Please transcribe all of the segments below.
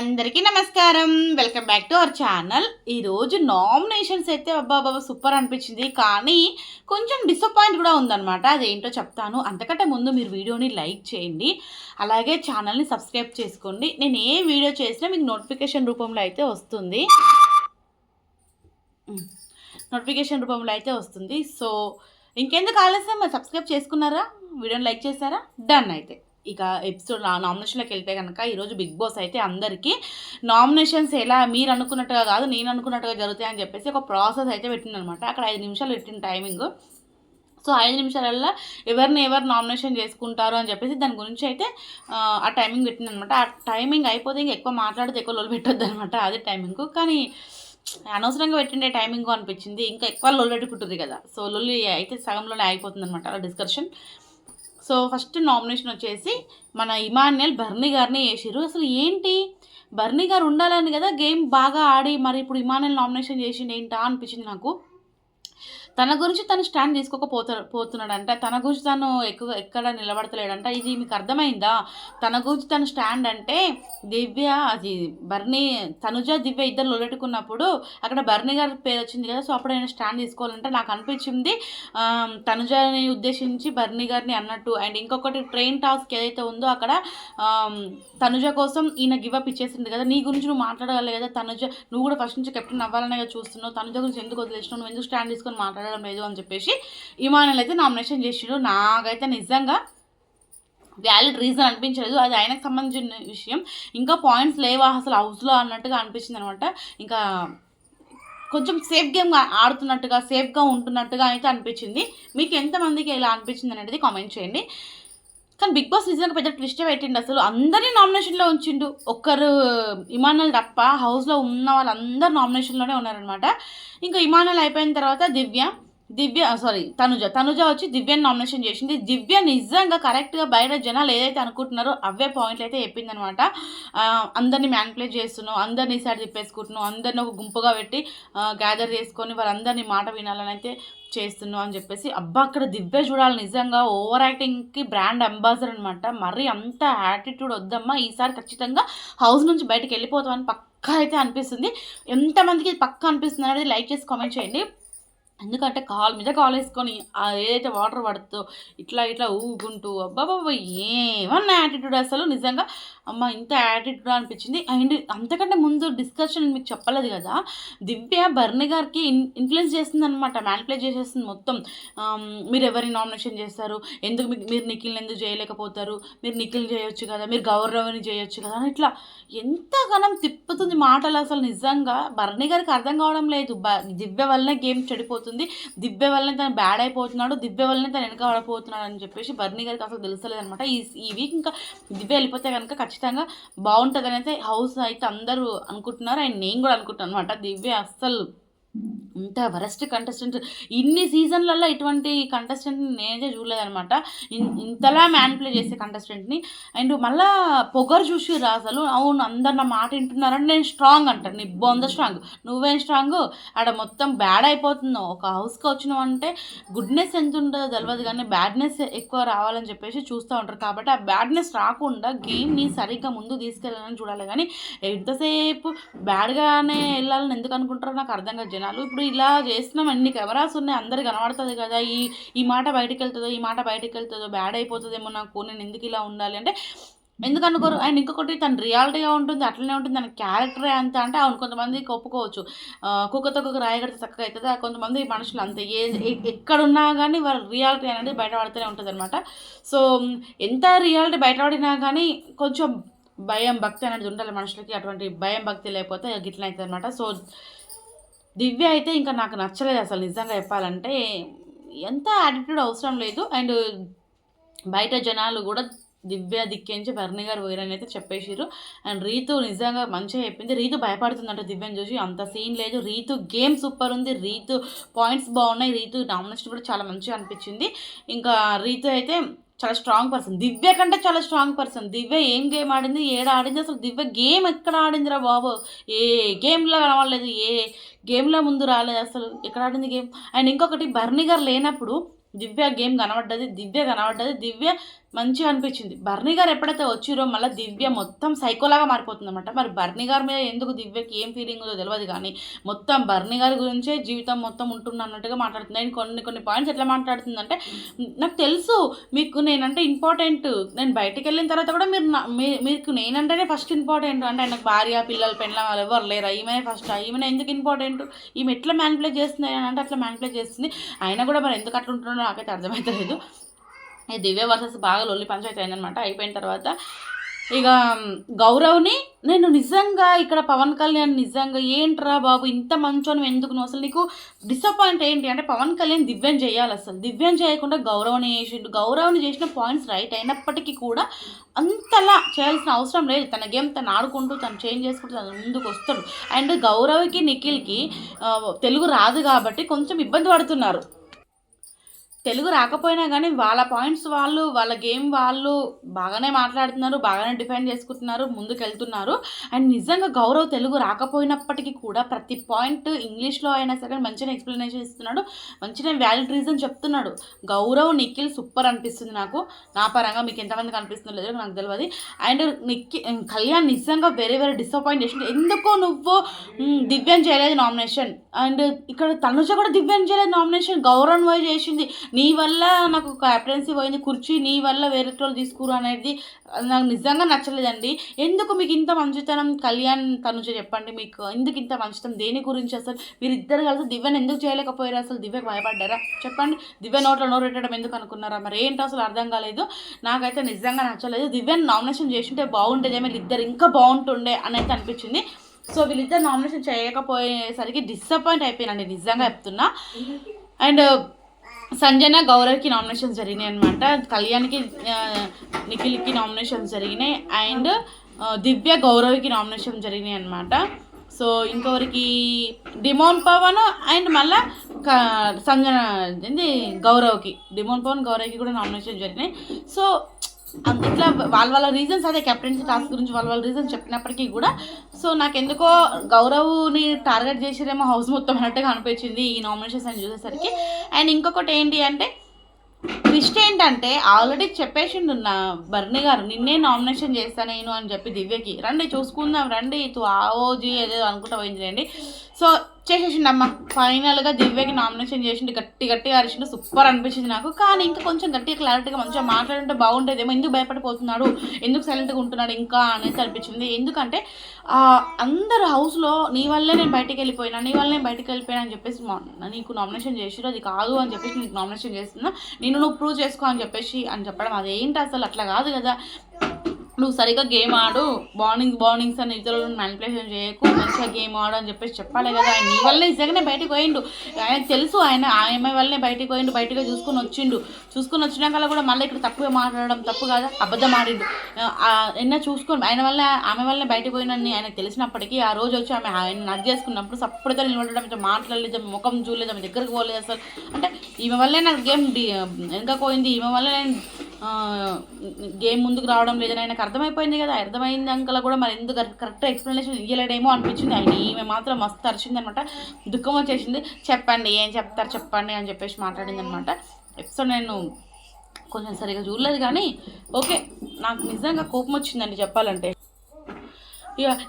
అందరికీ నమస్కారం. Welcome back to our channel ఈరోజు నామినేషన్స్ అయితే అబ్బా బాబా సూపర్ అనిపించింది. కానీ కొంచెం డిసప్పాయింట్ కూడా ఉందన్నమాట. అదేంటో చెప్తాను. అంతకంటే ముందు మీరు వీడియోని లైక్ చేయండి. అలాగే ఛానల్ని సబ్స్క్రైబ్ చేసుకోండి. నేను ఏ వీడియో చేసినా మీకు నోటిఫికేషన్ రూపంలో అయితే వస్తుంది. నోటిఫికేషన్ రూపంలో అయితే వస్తుంది. సో ఇంకెందుకు ఆలస్యం? మరి సబ్స్క్రైబ్ చేసుకున్నారా? వీడియోని లైక్ చేశారా? డన్ అయితే. ఇక ఎపిసోడ్ నామినేషన్లోకి వెళ్తే కనుక ఈరోజు బిగ్ బాస్ అయితే అందరికీ నామినేషన్స్ ఎలా మీరు అనుకున్నట్టుగా కాదు నేను అనుకున్నట్టుగా జరుగుతాయని చెప్పేసి ఒక ప్రాసెస్ అయితే పెట్టిందనమాట అక్కడ ఐదు నిమిషాలు పెట్టిన టైమింగ్. సో ఐదు నిమిషాలల్లో ఎవరిని ఎవరు నామినేషన్ చేసుకుంటారు అని చెప్పేసి దాని గురించి అయితే ఆ, టైమింగ్ పెట్టిందనమాట ఆ టైమింగ్ అయిపోతే ఇంకా ఎక్కువ మాట్లాడితే ఎక్కువ లోలు పెట్టొద్దు అనమాట అదే టైమింగ్. కానీ అనవసరంగా పెట్టిండే టైమింగ్ అనిపించింది. ఇంకా ఎక్కువ లొల్లు పెట్టుకుంటుంది కదా. సో లొల్లి అయితే సగంలోనే అయిపోతుంది అనమాట అలా డిస్కషన్. సో ఫస్ట్ నామినేషన్ వచ్చేసి మన ఇమాన్యుయల్ బర్నీ గారిని వేసిర్రు అసలు ఏంటి? బర్నీ గారు ఉండాలని కదా గేమ్ బాగా ఆడి మరి ఇప్పుడు ఇమాన్యుయల్ నామినేషన్ చేసిండు ఏంటా అనిపించింది నాకు. తన గురించి తను స్టాండ్ తీసుకోకపోతా పోతున్నాడంట. తన గురించి తను ఎక్కువ ఎక్కడ నిలబడతలేడంట. ఇది మీకు అర్థమైందా? తన గురించి తను స్టాండ్ అంటే దివ్య అది బర్నీ తనుజ దివ్య ఇద్దరు లొలెట్టుకున్నప్పుడు అక్కడ బర్నీ గారి పేరు వచ్చింది కదా సో అప్పుడు ఆయన స్టాండ్ తీసుకోవాలంటే. నాకు అనిపించింది తనుజని ఉద్దేశించి బర్నీ గారిని అన్నట్టు. అండ్ ఇంకొకటి ట్రైన్ టాస్క్ ఏదైతే ఉందో అక్కడ తనుజ కోసం ఈయన గివప్ ఇచ్చేసింది కదా. నీ గురించి నువ్వు మాట్లాడగలే కదా తనుజ. నువ్వు కూడా ఫస్ట్ నుంచి కెప్టెన్ అవ్వాలనే చూస్తున్నావు. తనుజ గురించి ఎందుకు వదిలేసినావు? నువ్వు ఎందుకు స్టాండ్ తీసుకొని మాట్లాడడం లేదు అని చెప్పేసి ఇమానుల్ అయితే నామినేషన్ చేసిండు. నాకైతే నిజంగా వ్యాలిడ్ రీజన్ అనిపించలేదు. అది ఆయనకు సంబంధించిన విషయం. ఇంకా పాయింట్స్ లేవా అసలు హౌస్లో అన్నట్టుగా అనిపించింది అనమాట. ఇంకా కొంచెం సేఫ్ గేమ్ ఆడుతున్నట్టుగా సేఫ్గా ఉంటున్నట్టుగా అయితే అనిపించింది. మీకు ఎంతమందికి ఎలా అనిపించింది అనేది కామెంట్ చేయండి. కానీ బిగ్ బాస్ నిజంగా పెద్ద ట్విస్టే పెట్టిండు. అసలు అందరినీ నామినేషన్లో ఉంచిండు. ఒక్కరు ఇమానల్ తప్ప హౌస్లో ఉన్న వాళ్ళందరూ నామినేషన్లోనే ఉన్నారనమాట ఇంకా ఇమానల్ అయిపోయిన తర్వాత దివ్య దివ్య సారీ తనుజ. తనుజ వచ్చి దివ్యని నామినేషన్ చేసింది. దివ్య నిజంగా కరెక్ట్గా బయట జనాలు ఏదైతే అనుకుంటున్నారో అవే పాయింట్లు అయితే చెప్పిందనమాట అందరినీ మ్యాన్ప్లే చేస్తున్నావు అందరినీ సైడ్ తిప్పేసుకుంటున్నావు అందరిని ఒక గుంపుగా పెట్టి గ్యాదర్ చేసుకొని వాళ్ళందరినీ మాట వినాలని అయితే చేస్తున్నావు అని చెప్పేసి. అబ్బా అక్కడ దివ్య చూడాలి నిజంగా. ఓవర్ యాక్టింగ్కి బ్రాండ్ అంబాసిడర్ అనమాట మరీ అంత యాటిట్యూడ్ వద్దమ్మా. ఈసారి ఖచ్చితంగా హౌస్ నుంచి బయటకు వెళ్ళిపోతామని పక్కా అయితే అనిపిస్తుంది. ఎంతమందికి పక్కా అనిపిస్తుంది అనేది లైక్ చేసి కామెంట్ చేయండి. ఎందుకంటే కాల్ మీద కాలు వేసుకొని ఏదైతే వాటర్ పడుతుందో ఇట్లా ఇట్లా ఊగుంటూ అబ్బాబాబా ఏమన్నా యాటిట్యూడ్ అసలు నిజంగా? అమ్మ ఇంత యాటిట్యూడ్ అనిపించింది. అండ్ అంతకంటే ముందు డిస్కషన్ మీకు చెప్పలేదు కదా దివ్య బర్ని గారికి ఇన్ ఇన్ఫ్లుయెన్స్ చేస్తుంది అనమాట మ్యానిపులేట్ చేసేస్తుంది మొత్తం. మీరు ఎవరిని నామినేషన్ చేస్తారు? ఎందుకు మీకు మీరు నిఖిల్ని ఎందుకు చేయలేకపోతారు? మీరు నిఖిల్ చేయొచ్చు కదా మీరు గౌరవని చేయొచ్చు కదా అని ఇట్లా ఎంతగానం తిప్పుతుంది మాటలు అసలు నిజంగా. బర్ని గారికి అర్థం కావడం లేదు. బ దివ్య వల్లనే గేమ్ చెడిపోతుంది. దివ్య వల్లనే తను బ్యాడ్ అయిపోతున్నాడు. దివ్య వల్లనే తను వెనక పడిపోతున్నాడు అని చెప్పేసి బర్నీ గారికి అసలు తెలుస్తలేదు అనమాట ఈ ఈ వీక్ ఇంకా దివ్య వెళ్ళిపోతే కనుక ఖచ్చితంగా బాగుంటుంది అయితే హౌస్ అయితే అందరూ అనుకుంటున్నారు. అండ్ నేను కూడా అనుకుంటున్నాను అనమాట దివ్య అస్సలు ఇంత వరస్ట్ కంటెస్టెంట్ ఇన్ని సీజన్లలో ఇటువంటి కంటెస్టెంట్ని నేనే చూడలేదనమాట ఇన్- ఇంతలా మ్యాన్ప్లే చేసే కంటెస్టెంట్ని అండ్ మళ్ళా పొగరు చూసి అసలు. అవును అందరు నా మాట వింటున్నారని నేను స్ట్రాంగ్ అంటాను నీ బొంద స్ట్రాంగ్ నువ్వేం స్ట్రాంగ్ ఆడ మొత్తం బ్యాడ్ అయిపోతున్నావు ఒక హౌస్కి వచ్చినావు అంటే గుడ్నెస్ ఎంత ఉంటుందో తెలియదు కానీ బ్యాడ్నెస్ ఎక్కువ రావాలని చెప్పేసి చూస్తూ ఉంటారు. కాబట్టి ఆ బ్యాడ్నెస్ రాకుండా గేమ్ని సరిగ్గా ముందు తీసుకెళ్ళాలని చూడాలి. కానీ ఎంతసేపు బ్యాడ్గానే వెళ్ళాలని ఎందుకు అనుకుంటారో నాకు అర్థం కాదు జనాలు. ఇప్పుడు ఇలా చేస్తున్నాం. అన్ని కెమెరాస్ ఉన్నాయి? అందరు కనబడుతుంది కదా. ఈ ఈ మాట బయటికి వెళ్తుందో ఈ మాట బయటికి వెళ్తుందో బ్యాడ్ అయిపోతుందేమో నాకు. నేను ఎందుకు ఇలా ఉండాలి? అంటే ఎందుకు అనుకోరు? అండ్ ఇంకొకటి తన రియాలిటీగా ఉంటుంది అట్లనే ఉంటుంది. తన క్యారెక్టరే అంత అంటే అవును కొంతమందికి ఒప్పుకోవచ్చు. కుక్కతో కుక్క రాయగడితే చక్కగా అవుతుంది. ఆ కొంతమంది మనుషులు అంతే. ఏ ఎక్కడున్నా కానీ వాళ్ళ రియాలిటీ అనేది బయటపడుతూనే ఉంటుంది అనమాట సో ఎంత రియాలిటీ బయటపడినా కానీ కొంచెం భయం భక్తి అనేది ఉండాలి మనుషులకి. అటువంటి భయం భక్తి లేకపోతే గిట్ల అవుతుంది అనమాట సో దివ్య అయితే ఇంకా నాకు నచ్చలేదు అసలు నిజంగా చెప్పాలంటే. ఎంత యాటిట్యూడ్ అవసరం లేదు. అండ్ బయట జనాలు కూడా దివ్య దిక్కించి భరణి గారు పోయారని అయితే చెప్పేసారు అండ్ రీతు నిజంగా మంచిగా చెప్పింది. రీతు భయపడుతుందంట దివ్యని చూసి. అంత సీన్ లేదు. రీతు గేమ్ సూపర్ ఉంది. రీతు పాయింట్స్ బాగున్నాయి. రీతు నామినేషన్ కూడా చాలా మంచిగా అనిపించింది. ఇంకా రీతు అయితే చాలా స్ట్రాంగ్ పర్సన్ దివ్య కంటే చాలా స్ట్రాంగ్ పర్సన్ దివ్య ఏం గేమ్ ఆడింది ఏడ ఆడింది? అసలు దివ్య గేమ్ ఎక్కడ ఆడిందిరా బాబు? ఏ గేమ్లో కనవలేదు ఏ గేమ్లో ముందు రాలేదు అసలు. ఎక్కడ ఆడింది గేమ్ అండ్ ఇంకొకటి బర్నిగర్ లేనప్పుడు దివ్య గేమ్ కనబడ్డది దివ్య కనబడ్డది. దివ్య మంచిగా అనిపించింది. బర్నీ గారు ఎప్పుడైతే వచ్చిరో మళ్ళీ దివ్య మొత్తం సైకోలాగా మారిపోతుంది అనమాట మరి బర్నీ గారి మీద ఎందుకు దివ్యకి ఏం ఫీలింగ్ ఉందో తెలియదు కానీ మొత్తం బర్నీ గారి గురించే జీవితం మొత్తం ఉంటుంది అన్నట్టుగా మాట్లాడుతుంది. నేను కొన్ని కొన్ని పాయింట్స్ ఎట్లా మాట్లాడుతుందంటే నాకు తెలుసు మీకు నేనంటే ఇంపార్టెంట్ నేను బయటికి వెళ్ళిన తర్వాత కూడా మీరు మీకు నేనంటేనే ఫస్ట్ ఇంపార్టెంట్ అంటే నాకు భార్య పిల్లలు పెళ్ళ వాళ్ళు ఎవరు లేరా. ఈమెనే ఫస్ట్ ఈమెనే ఎందుకు ఇంపార్టెంట్ ఈమె ఎట్లా మ్యానిపులేట్ చేస్తుంది అని అంటే అట్లా మ్యానిపులేట్ చేస్తుంది. అయినా కూడా మరి ఎందుకు అట్లా ఉంటుందో నాకైతే అర్థమవుతలేదు ఈ దివ్య వర్సెస్ బాగా లొల్లి పంచాయతీ అయిందనమాట అయిపోయిన తర్వాత ఇక గౌరవ్ని నేను నిజంగా ఇక్కడ పవన్ కళ్యాణ్ నిజంగా ఏంట్రా బాబు ఇంత మంచోని ఎందుకు నువ్వు? అసలు నీకు డిసప్పాయింట్ ఏంటి? అంటే పవన్ కళ్యాణ్ దివ్యం చేయాలి అసలు. దివ్యం చేయకుండా గౌరవని చేసిండు. గౌరవని చేసిన పాయింట్స్ రైట్ అయినప్పటికీ కూడా అంతలా చేయాల్సిన అవసరం లేదు. తన గేమ్ తను ఆడుకుంటూ తను చేంజ్ చేసుకుంటూ తను ముందుకు వస్తాడు. అండ్ గౌరవ్కి నిఖిల్కి తెలుగు రాదు కాబట్టి కొంచెం ఇబ్బంది పడుతున్నారు. తెలుగు రాకపోయినా కానీ వాళ్ళ పాయింట్స్ వాళ్ళు వాళ్ళ గేమ్ వాళ్ళు బాగానే మాట్లాడుతున్నారు బాగానే డిఫెండ్ చేసుకుంటున్నారు ముందుకు వెళ్తున్నారు అండ్ నిజంగా గౌరవ్ తెలుగు రాకపోయినప్పటికీ కూడా ప్రతి పాయింట్ ఇంగ్లీష్లో అయినా సరే మంచిగా ఎక్స్ప్లెనేషన్ ఇస్తున్నాడు మంచిగా వ్యాలిడ్ రీజన్ చెప్తున్నాడు. గౌరవ్ నిఖిల్ సూపర్ అనిపిస్తుంది నాకు. నా పరంగా మీకు ఎంతమందికి అనిపిస్తుందో లేదో నాకు తెలియదు అండ్ నిఖి కళ్యాణ్ నిజంగా వేరే వేరే డిసప్పాయింట్ చేసిండు. ఎందుకో నువ్వు దివ్యం చేయలేదు నామినేషన్ అండ్ ఇక్కడ తనుజ కూడా దివ్యం చేయలేదు నామినేషన్ గౌరవం పోయి చేసింది. నీ వల్ల నాకు క్యాప్టెన్సీ పోయింది. కుర్చీ నీ వల్ల వేరే వాళ్ళు తీసుకురు అనేది నాకు నిజంగా నచ్చలేదండి. ఎందుకు మీకు ఇంత మంచితనం కళ్యాణ్ తనుజ చెప్పండి మీకు? ఎందుకు ఇంత మంచితనం? దేని గురించి అసలు? మీరిద్దరు కలిసి దివ్యను ఎందుకు చేయలేకపోయారు? అసలు దివ్యకు భయపడ్డారా? చెప్పండి. దివ్య నోట్లో నోరు పెట్టడం ఎందుకు అనుకున్నారా? మరి ఏంటో అసలు అర్థం కాలేదు. నాకైతే నిజంగా నచ్చలేదు. దివ్యను నామినేషన్ చేసింటే బాగుండేదేమో ఇద్దరు ఇంకా బాగుంటుండే అని అయితే అనిపించింది. సో వీళ్ళిద్దరు నామినేషన్ చేయకపోయేసరికి డిసప్పాయింట్ అయిపోయినండి నిజంగా చెప్తున్నా. అండ్ సంజన గౌరవ్కి నామినేషన్స్ జరిగినాయి అనమాట కళ్యాణ్కి నిఖిల్కి నామినేషన్స్ జరిగినాయి. అండ్ దివ్య గౌరవ్కి నామినేషన్ జరిగినాయి అనమాట సో ఇంకొకరికి డిమోన్ పవన్ అండ్ మళ్ళా సంజన ఏంది గౌరవ్కి. డిమోన్ పవన్ గౌరవ్కి కూడా నామినేషన్ జరిగినాయి. సో ఇట్లా వాళ్ళ వాళ్ళ రీజన్స్ అదే కెప్టెన్సీ టాస్క్ గురించి వాళ్ళ వాళ్ళ రీజన్స్ చెప్పినప్పటికీ కూడా సో నాకు ఎందుకో గౌరవ్ని టార్గెట్ చేసిరేమో హౌస్ మొత్తం అన్నట్టుగా అనిపించింది ఈ నామినేషన్స్ అని చూసేసరికి. అండ్ ఇంకొకటి ఏంటి అంటే ట్విస్ట్ ఏంటంటే ఆల్రెడీ చెప్పేసిండు నా బర్ని గారు నిన్నే నామినేషన్ చేస్తా నేను అని చెప్పి దివ్యకి రండి చూసుకుందాం రండి తు ఆవోజీ ఏదో అనుకుంటా పోయింది రండి సో చేసేసిండమ్మ ఫైనల్గా దివ్యకి నామినేషన్ చేసిండు గట్టి గట్టిగా అరిచిండు సూపర్ అనిపించింది నాకు. కానీ ఇంకా కొంచెం గట్టిగా క్లారిటీగా మంచిగా మాట్లాడుంటే బాగుండేదేమో. ఎందుకు భయపడిపోతున్నాడు? ఎందుకు సైలెంట్గా ఉంటున్నాడు ఇంకా అనేసి అనిపించింది. ఎందుకంటే అందరు హౌస్లో నీ వల్లే నేను బయటికి వెళ్ళిపోయినా నీ వల్లనే నేను బయటికి వెళ్ళిపోయినా అని చెప్పేసి మా- నీకు నామినేషన్ చేసిరు అది కాదు అని చెప్పేసి నీకు నామినేషన్ చేస్తున్నా. నేను నువ్వు ప్రూవ్ చేసుకో అని చెప్పేసి అని చెప్పడం అదేంటి అసలు? అట్లా కాదు కదా. నువ్వు సరిగ్గా గేమ్ ఆడు. బాండింగ్స్ బాండింగ్స్ అని ఇతరులను మ్యానిపులేషన్ చేయకు. మంచిగా గేమ్ ఆడు అని చెప్పేసి చెప్పాలి కదా. ఆయన నీ వల్లే నిజంగానే బయటకు పోయిండు. ఆయనకు తెలుసు ఆయన ఆమె వల్లనే బయటకు పోయిండు బయటకు చూసుకొని వచ్చిండు. చూసుకుని వచ్చినాక కూడా మళ్ళీ ఇక్కడ తప్పుగా మాట్లాడడం తప్పు కాదా? అబద్ధం ఆడిండు. ఎన్న చూసుకొని ఆయన వల్ల ఆమె వల్లనే బయటకు పోయినని ఆయనకు తెలిసినప్పటికీ ఆ రోజు వచ్చి ఆమె ఆయన నది చేసుకున్నప్పుడు సప్పుడుతో నిలబడడం ఇట్లా మాట్లాడలేదు ఆమె ముఖం చూడలేదు ఆమె దగ్గరకు పోలేదు అసలు. అంటే ఈమె వల్లే నాకు గేమ్ వెనకపోయింది ఈమె వల్ల నేను గేమ్ ముందుకు రావడం లేదని ఆయనకు అర్థమైపోయింది కదా. అర్థమైంది అంకల కూడా మరి ఎందుకు కరెక్ట్ ఎక్స్ప్లెనేషన్ ఇవ్వలేడేమో అనిపించింది. ఆయన ఈమె మాత్రం మస్తు అరిచింది అనమాట. దుఃఖం వచ్చేసింది. చెప్పండి ఏం చెప్తారు చెప్పండి అని చెప్పేసి మాట్లాడింది అనమాట. ఎపిసోడ్ నేను కొంచెం సరిగా చూడలేదు కానీ ఓకే నాకు నిజంగా కోపం వచ్చిందండి చెప్పాలంటే.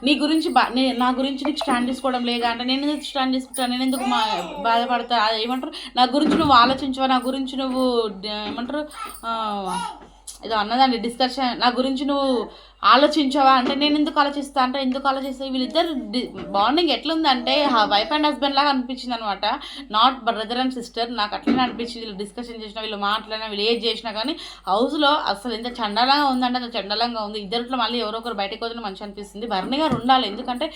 నీ గురించి బా నే నా గురించి నీకు స్టాండ్ తీసుకోవడం లేదా అంటే నేను ఎందుకు స్టాండ్ తీసుకుంటాను నేను ఎందుకు మా బాధపడతా? ఏమంటారు? నా గురించి నువ్వు ఆలోచించవా? నా గురించి నువ్వు ఏమంటారు? ఏదో అన్నదండి డిస్కషన్ నా గురించి నువ్వు ఆలోచించవా? అంటే నేను ఎందుకు ఆలోచిస్తా? అంటే ఎందుకు ఆలోచిస్తా? వీళ్ళిద్దరు బాండింగ్ ఎట్లుందంటే వైఫ్ అండ్ హస్బెండ్ లాగా అనిపించింది అనమాట నాట్ బ్రదర్ అండ్ సిస్టర్ నాకు అట్లనే అనిపించింది. వీళ్ళు డిస్కషన్ చేసినా వీళ్ళు మాట్లాడినా వీళ్ళు ఏది చేసినా కానీ హౌస్లో అసలు ఎంత చండాలంగా ఉందంటే అంత చండాలంగా ఉంది. ఇద్దరిట్లో మళ్ళీ ఎవరో ఒకరు బయటకు వదిలిన మంచి అనిపిస్తుంది. భరణి గారు ఉండాలి. ఎందుకంటే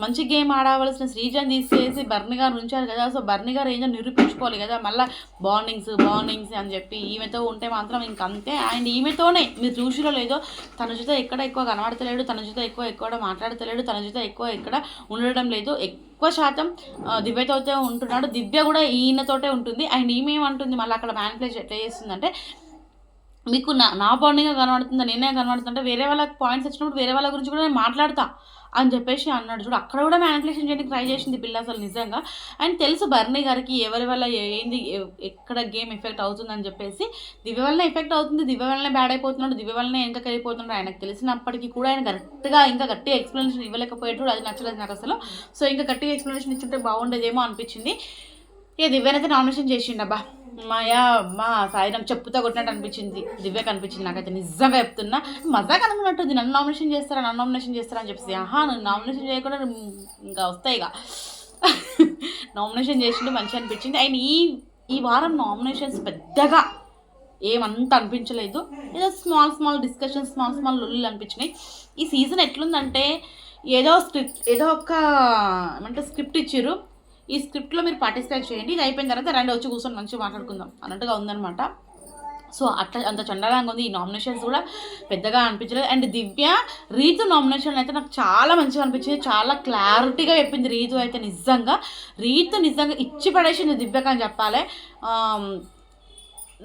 మంచి గేమ్ ఆడవలసిన శ్రీజన్ తీసేసి బర్ని గారు ఉంచారు కదా. సో బర్ని గారు ఏంటో నిరూపించుకోవాలి కదా. మళ్ళీ బాండింగ్స్ బాండింగ్స్ అని చెప్పి ఈమెతో ఉంటే మాత్రం ఇంకంతే అండ్ ఈమెతోనే మీరు చూసిలో లేదో తన జుత ఎక్కడ ఎక్కువ కనబడతలేడు తన జుత ఎక్కువ ఎక్కువ మాట్లాడతలేడు తన జుత ఎక్కువ ఎక్కడ ఉండడం లేదు. ఎక్కువ శాతం దివ్యతోతే ఉంటున్నాడు. దివ్య కూడా ఈయనతోటే ఉంటుంది. అండ్ ఈమె ఏమంటుంది? మళ్ళీ అక్కడ మ్యానిఫ్లేజ్ ఎట్లా చేస్తుందంటే మీకు నా నా బాండింగ్గా కనబడుతుందా? నేనే కనబడుతుంటే వేరే వాళ్ళకి పాయింట్స్ వచ్చినప్పుడు వేరే వాళ్ళ గురించి కూడా నేను మాట్లాడతా. అని చెప్పేసి అన్నాడు. చూడు అక్కడ కూడా మ్యానిపులేషన్ చేయడానికి ట్రై చేసింది పిల్ల అసలు నిజంగా. అండ్ తెలుసు బర్నీ గారికి ఎవరి వల్ల ఏంది ఎక్కడ గేమ్ ఎఫెక్ట్ అవుతుందని చెప్పేసి. దివ్య వలన ఎఫెక్ట్ అవుతుంది. దివ్య వల్లనే బ్యాడ్ అయిపోతున్నాడు. దివ్య వల్లనే ఇంకా వెళ్ళిపోతున్నాడు ఆయనకు తెలిసినప్పటికీ కూడా ఆయన కరెక్ట్గా ఇంకా గట్టిగా ఎక్స్ప్లెనేషన్ ఇవ్వలేకపోయాడు. అది నచ్చలేదు నాకు అసలు. సో ఇంకా గట్టిగా ఎక్స్ప్లెనేషన్ ఇచ్చుంటే బాగుండేదేమో అనిపించింది. ఇక దివ్యనైతే నామినేషన్ చేసిండబ్బా మాయా మా సాయిరం చెప్పుతో కొట్టినట్టు అనిపించింది. దివ్య కనిపించింది. నాకైతే నిజంగా చెప్తున్నా మజాక్ అనుకున్నట్టుంది. నన్ను నామినేషన్ చేస్తారా నన్ను నామినేషన్ చేస్తారా అని చెప్పేసి. ఆహా నువ్వు నామినేషన్ చేయకుండా ఇంకా వస్తాయి ఇక నామినేషన్ చేసిండు మంచిగా అనిపించింది. అండ్ ఈ ఈ వారం నామినేషన్స్ పెద్దగా ఏమంత అనిపించలేదు. ఏదో small small discussions small small లొల్లు అనిపించినాయి. ఈ సీజన్ ఎట్లుందంటే ఏదో స్క్రిప్ట్ ఏదో ఒక ఏమంటే స్క్రిప్ట్ ఇచ్చారు ఈ స్క్రిప్ట్లో మీరు పార్టిసిపేట్ చేయండి. ఇది అయిపోయిన తర్వాత రెండు వచ్చి కూర్చొని మంచిగా మాట్లాడుకుందాం. అన్నట్టుగా ఉందన్నమాట. సో అట్లా అంత చండాలంగా ఉంది. ఈ నామినేషన్స్ కూడా పెద్దగా అనిపించలేదు. అండ్ దివ్య రీతు నామినేషన్ అయితే నాకు చాలా మంచిగా అనిపించింది. చాలా క్లారిటీగా చెప్పింది రీతు అయితే నిజంగా. రీతు నిజంగా ఇచ్చి పడేసింది దివ్యక అని చెప్పాలి.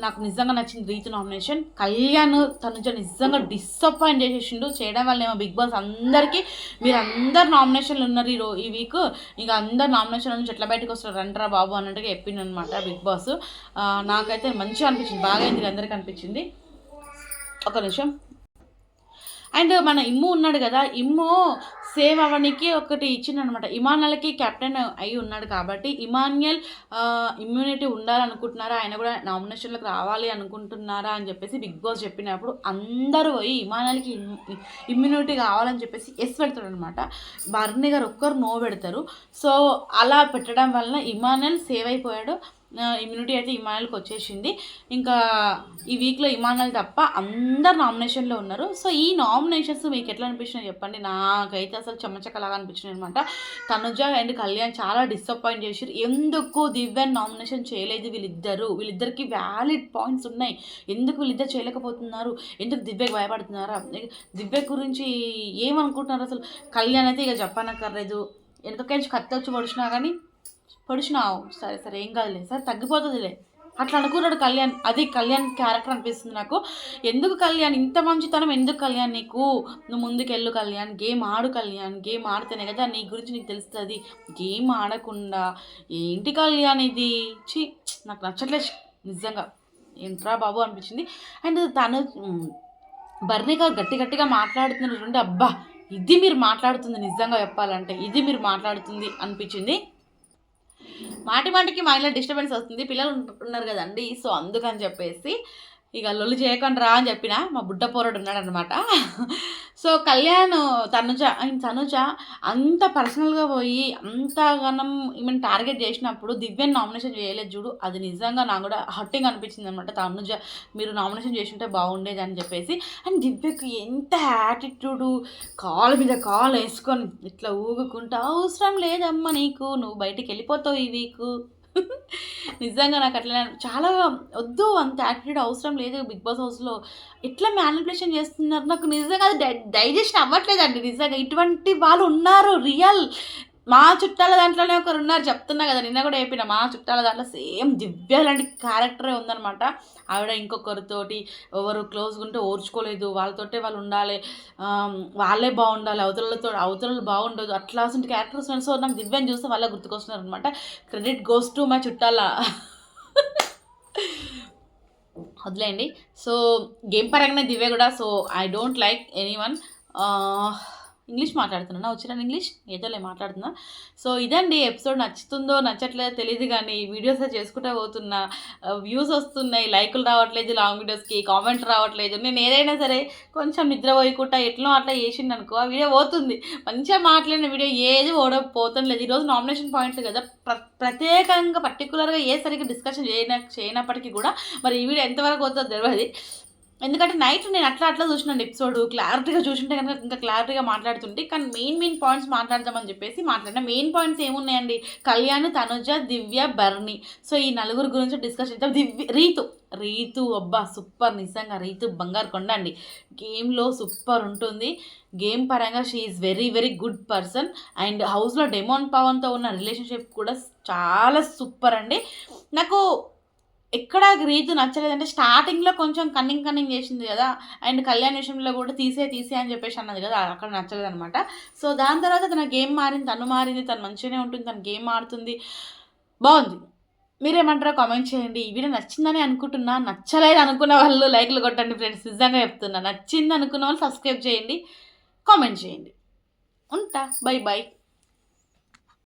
నాకు నిజంగా నచ్చింది రీతు నామినేషన్. కళ్యాణ్ తనుజ నిజంగా డిసప్పాయింట్ చేసేసిండు. చేయడం వల్ల ఏమో బిగ్ బాస్ అందరికీ మీరు అందరు నామినేషన్లు ఉన్నారు ఈరో ఈ వీక్. ఇంకా అందరు నామినేషన్ నుంచి ఎట్లా బయటకు వస్తారు? రండ్రా బాబు అన్నట్టుగా చెప్పిండు అనమాట బిగ్ బాస్. నాకైతే మంచిగా అనిపించింది. బాగా అయింది అందరికీ అనిపించింది. ఒక నిమిషం. అండ్ మన ఇమ్ము ఉన్నాడు కదా. ఇమ్ము సేవ్ అవనికి ఒకటి ఇచ్చిందనమాట ఇమాన్యుల్కి కెప్టెన్ అయి ఉన్నాడు కాబట్టి ఇమాన్యుల్ ఇమ్యూనిటీ ఉండాలనుకుంటున్నారా? ఆయన కూడా నామినేషన్లకు రావాలి అనుకుంటున్నారా? అని చెప్పేసి బిగ్ బాస్ చెప్పినప్పుడు అందరూ పోయి ఇమాన్యుల్కి ఇమ్యూనిటీ కావాలని చెప్పేసి ఎస్ పెడతాడు అనమాట బర్నీ గారు ఒక్కరు నో పెడతారు. సో అలా పెట్టడం వలన ఇమాన్యుల్ సేవ్ అయిపోయాడు. ఇమ్యూనిటీ అయితే ఇమానుయల్కి వచ్చేసింది. ఇంకా ఈ వీక్లో ఇమానుయల్ తప్ప అందరు నామినేషన్లో ఉన్నారు. సో ఈ నామినేషన్స్ మీకు ఎట్లా అనిపించినాయి చెప్పండి. నాకైతే అసలు చెమచక్కలాగా అనిపించింది అనమాట తనుజ అండ్ కళ్యాణ్ చాలా డిసప్పాయింట్ చేశారు ఎందుకు దివ్యాన్ని నామినేషన్ చేయలేదు వీళ్ళిద్దరు? వీళ్ళిద్దరికి వ్యాలిడ్ పాయింట్స్ ఉన్నాయి. ఎందుకు వీళ్ళిద్దరు చేయలేకపోతున్నారు? ఎందుకు దివ్యకు భయపడుతున్నారా? దివ్య గురించి ఏమనుకుంటున్నారు అసలు? కళ్యాణ్ అయితే ఇక చెప్పనక్కర్లేదు. వెనకకెళ్ళి కత్తి వచ్చి పొడిచినా కానీ పొడిచినావు సరే సరే ఏం కాదులే సరే తగ్గిపోతుందిలే. అట్లా అనుకున్నాడు కళ్యాణ్. అది కళ్యాణ్ క్యారెక్టర్ అనిపిస్తుంది నాకు. ఎందుకు కళ్యాణ్? ఇంత మంచితనం ఎందుకు కళ్యాణ్ నీకు? నువ్వు ముందుకెళ్ళు కళ్యాణ్. గేమ్ ఆడు కళ్యాణ్. గేమ్ ఆడితేనే కదా నీ గురించి నీకు తెలుస్తుంది. గేమ్ ఆడకుండా ఏంటి కళ్యాణ్ ఇది? ఛీ నాకు నచ్చట్లేదు. నిజంగా. ఏంట్రా బాబు అనిపించింది. అండ్ తను బర్నీ గారు గట్టి గట్టిగా మాట్లాడుతున్నారు అబ్బా ఇది మీరు మాట్లాడుతుంది నిజంగా చెప్పాలంటే. ఇది మీరు మాట్లాడుతుంది అనిపించింది. మాటి మాటికి మా ఇంట్లో డిస్టర్బెన్స్ వస్తుంది. పిల్లలు ఉన్నారు కదండి. సో అందుకని చెప్పేసి ఇక లొల్లి చేయకుండా రా అని చెప్పిన మా బుడ్డ పోరడు ఉన్నాడనమాట సో కళ్యాణ్ తనుజ ఆయన తనుజ అంత పర్సనల్గా పోయి అంతగానం ఈమెను టార్గెట్ చేసినప్పుడు దివ్యని నామినేషన్ చేయలేదు చూడు అది నిజంగా నాకు కూడా హట్టింగ్ అనిపించింది అనమాట తనుజ మీరు నామినేషన్ చేసింటే బాగుండేది అని చెప్పేసి. అండ్ దివ్యకు ఎంత యాటిట్యూడు కాలు మీద కాలు వేసుకొని ఇట్లా ఊగుకుంటా అవసరం లేదమ్మా నీకు నువ్వు బయటికి వెళ్ళిపోతావు ఈ వీకు నిజంగా నాకు అట్లా చాలా వద్దు అంత యాటిట్యూడ్ అవసరం లేదు బిగ్ బాస్ హౌస్లో. ఎట్లా మ్యానిపులేషన్ చేస్తున్నారు? నాకు నిజంగా అది డైజెషన్ అవ్వట్లేదండి నిజంగా. ఇటువంటి వాళ్ళు ఉన్నారు రియల్. మా చుట్టాల దాంట్లోనే ఒకరు ఉన్నారు చెప్తున్నా కదా నిన్న కూడా చెప్పిన మా చుట్టాల దాంట్లో సేమ్ దివ్య లాంటి క్యారెక్టరే ఉందనమాట ఆవిడ ఇంకొకరితోటి ఎవరు క్లోజ్గా ఉంటే ఓర్చుకోలేదు వాళ్ళతోటే వాళ్ళు ఉండాలి వాళ్ళే బాగుండాలి అవతలతో అవతలలో బాగుండదు అట్లా అసలు క్యారెక్టర్స్ ఉన్నాయి సో నాకు దివ్యని చూస్తే వాళ్ళే గుర్తుకొస్తున్నారు అనమాట క్రెడిట్ గోస్ టు మా చుట్టాల. వదిలేయండి. సో గేమ్ పరంగానే దివ్య కూడా so I don't like anyone English మాట్లాడుతున్నాను వచ్చిన ఇంగ్లీష్? ఏదోలే మాట్లాడుతున్నా. సో ఇదండి. ఎపిసోడ్ నచ్చుతుందో నచ్చట్లేదో తెలియదు కానీ వీడియోస్ చేసుకుంటూ పోతున్నా. వ్యూస్ వస్తున్నాయి. లైకులు రావట్లేదు లాంగ్ వీడియోస్కి. కామెంట్ రావట్లేదు. నేను ఏదైనా సరే కొంచెం నిద్ర పోయకుండా ఎట్లా అట్లా చేసిండు అనుకో ఆ వీడియో పోతుంది. మంచిగా మాట్లాడిన వీడియో ఏది ఓడ పోతుండలేదు. ఈరోజు నామినేషన్ పాయింట్స్ కదా. ప్ర ప్రత్యేకంగా పర్టికులర్గా ఏ సరిగ్గా డిస్కషన్ చేయన చేయనప్పటికీ కూడా మరి ఈ వీడియో ఎంతవరకు అవుతుందో తెలియదు ఎందుకంటే నైట్ నేను అట్లా అట్లా చూసినాను ఎపిసోడ్ క్లారిటీగా చూసింటే కనుక ఇంకా క్లారిటీగా మాట్లాడుతుంటే కానీ మెయిన్ మెయిన్ పాయింట్స్ మాట్లాడదామని చెప్పేసి మాట్లాడిన. మెయిన్ పాయింట్స్ ఏమున్నాయండి? కళ్యాణ్ తనుజ దివ్య బర్ని సో ఈ నలుగురు గురించి డిస్కస్ చేద్దాం. దివ్య రీతు. రీతు అబ్బా సూపర్ నిజంగా రీతు బంగారు కొండ అండి. గేమ్లో సూపర్ ఉంటుంది. గేమ్ పరంగా she is very very good person and హౌస్లో డెమోన్ పవన్తో ఉన్న రిలేషన్షిప్ కూడా చాలా సూపర్ అండి. నాకు ఎక్కడ రీతు నచ్చలేదంటే స్టార్టింగ్లో కొంచెం కన్నింగ్ కన్నింగ్ చేసింది కదా అండ్ కళ్యాణ్ విషయంలో కూడా తీసే తీసే అని చెప్పేసి అన్నది కదా అక్కడ నచ్చలేదు అనమాట. సో దాని తర్వాత తన గేమ్ మారింది తను మారింది తను మంచిగానే ఉంటుంది తను గేమ్ ఆడుతుంది. బాగుంది. మీరేమంటారో కామెంట్ చేయండి. ఈ వీడియో నచ్చిందని అనుకుంటున్నా నచ్చలేదు అనుకున్న వాళ్ళు లైక్లు కొట్టండి ఫ్రెండ్స్. నిజంగా చెప్తున్నా నచ్చింది అనుకున్న వాళ్ళు సబ్స్క్రైబ్ చేయండి కామెంట్ చేయండి. ఉంటా బై బాయ్